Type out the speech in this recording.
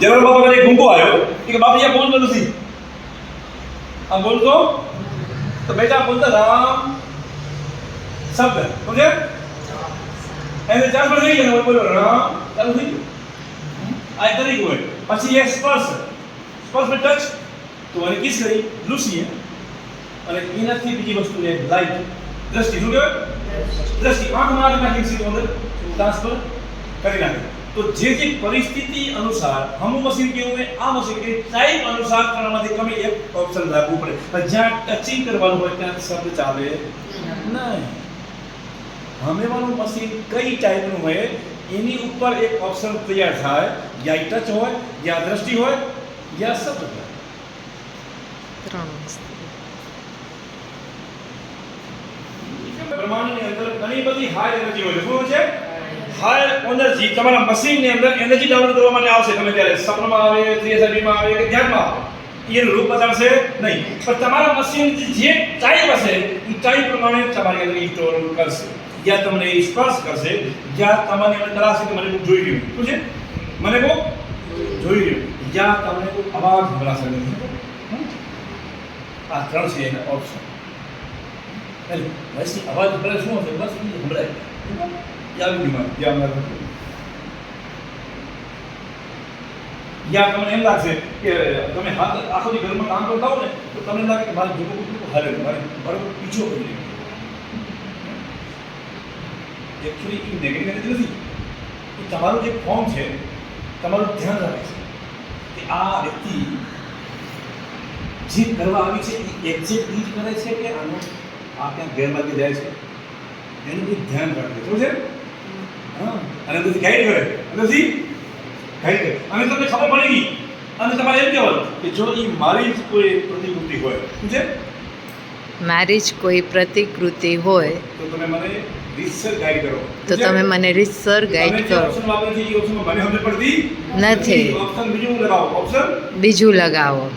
General બાપા એક ગુંગો આવ્યો કે બાપજી આ બોલતો નથી. આ બોલતો? તો બેટા બોલતા રામ શબ્દ. સમજે એને ચાર પર નહીં ગયો બોલો રામ, ચાલુ થઈ ગયું. આ તરીકે હોય. પછી એ સ્પર્શ. સ્પર્શ પર ટચ તો મને કિસ કરી, લુસીએ. અને એનાથી બીજી વસ્તુ એ લાઈટ દ્રષ્ટિ. શું કહેવાય? દ્રષ્ટિ. આંખ આંખ નાખી સીધો અંદર. ટ્રાન્સફર કરી નાખે. તો જે જે પરિસ્થિતિ અનુસાર હમું મશીન કેવું હોય આ મશીન કે ટાઈપ અનુસાર ત્રણમાંથી તમે એક ઓપ્શન રાખવું પડે. જ્યાં ટચિંગ કરવાનું હોય ત્યાં શબ્દ ચાલે નહીં. હમેવાનું મશીન કઈ ટાઈપનું હોય એની ઉપર એક ઓપ્શન તૈયાર થાય. યા ટચ હોય યા દ્રષ્ટિ હોય યા શબ્દ હોય. ત્રણ બ્રહ્માંડની અંદર ઘણી બધી હાઈ એનર્જી હોય છે શું છે? હાઈ એનર્જી તમારા મશીનની અંદર એનર્જી ડાઉનલોડ કરવા માટે આવશે. તમે ત્યારે સપનામાં આવે થ્રીએસઆઈબીમાં આવે કે ધ્યાનમાં આવે, એનું રૂપ બતાવશે નહીં. પણ તમારા મશીન જે ટાઈપ હશે, એ ટાઈપ પ્રમાણે તમારી અંદર ઇન્સ્ટોલ કરશે. જ્યાં તમને એ સ્પર્શ કરશે, જ્યાં તમને એમને કરાશે કે મને કોઈક જોઈ રહ્યું. શું છે? મને બહુ જોઈ રહ્યું. જ્યાં તમને કોઈ અવાજ સંભળાશે નહીં? આ ત્રણ છે એના ઓપ્શન એટલે બસ અવાજ કરે શું હશે? બસ સંભળાય. યા બીમાર યા તમને એમ લાગશે કે તમે આખો દી ઘરમાં કામ કરતા હો ને, તો તમને લાગે કે મારે જોકો કુટુંબ હાલે મારે બરોબર પીછો કરી લે એકચ્યુઅલી એ નેગેટિવ એનર્જી નથી. તમારું જે ફોર્મ છે, તમારું ધ્યાન રાખે છે કે આ વ્યક્તિ જે કરવા આવી છે, એ એક્ઝેક્ટ એ કરે છે કે આનો આ ક્યાં ગેરમાર્ગે જાય છે? એનું બી ધ્યાન રાખે છે. હા અને અંદરથી ગાઈડ કરે. અંદરથી ગાઈડ કરે. અને તમને ખબર પડી ગઈ. અને તમારે એમ કહેવાનું કે જો એ મારી જ કોઈ પ્રતિકૃતિ હોય શું છે? મારી જ કોઈ પ્રતિકૃતિ હોય તો તમે મને રીતસર ગાઈડ કરો. તો તમે મને રીતસર ગાઈડ કરો. ઓપ્શન વાપરે છે એ ઓપ્શન મને સમજ પડતી નથી. ઓપ્શન બીજું લગાવો. ઓપ્શન બીજું લગાવો.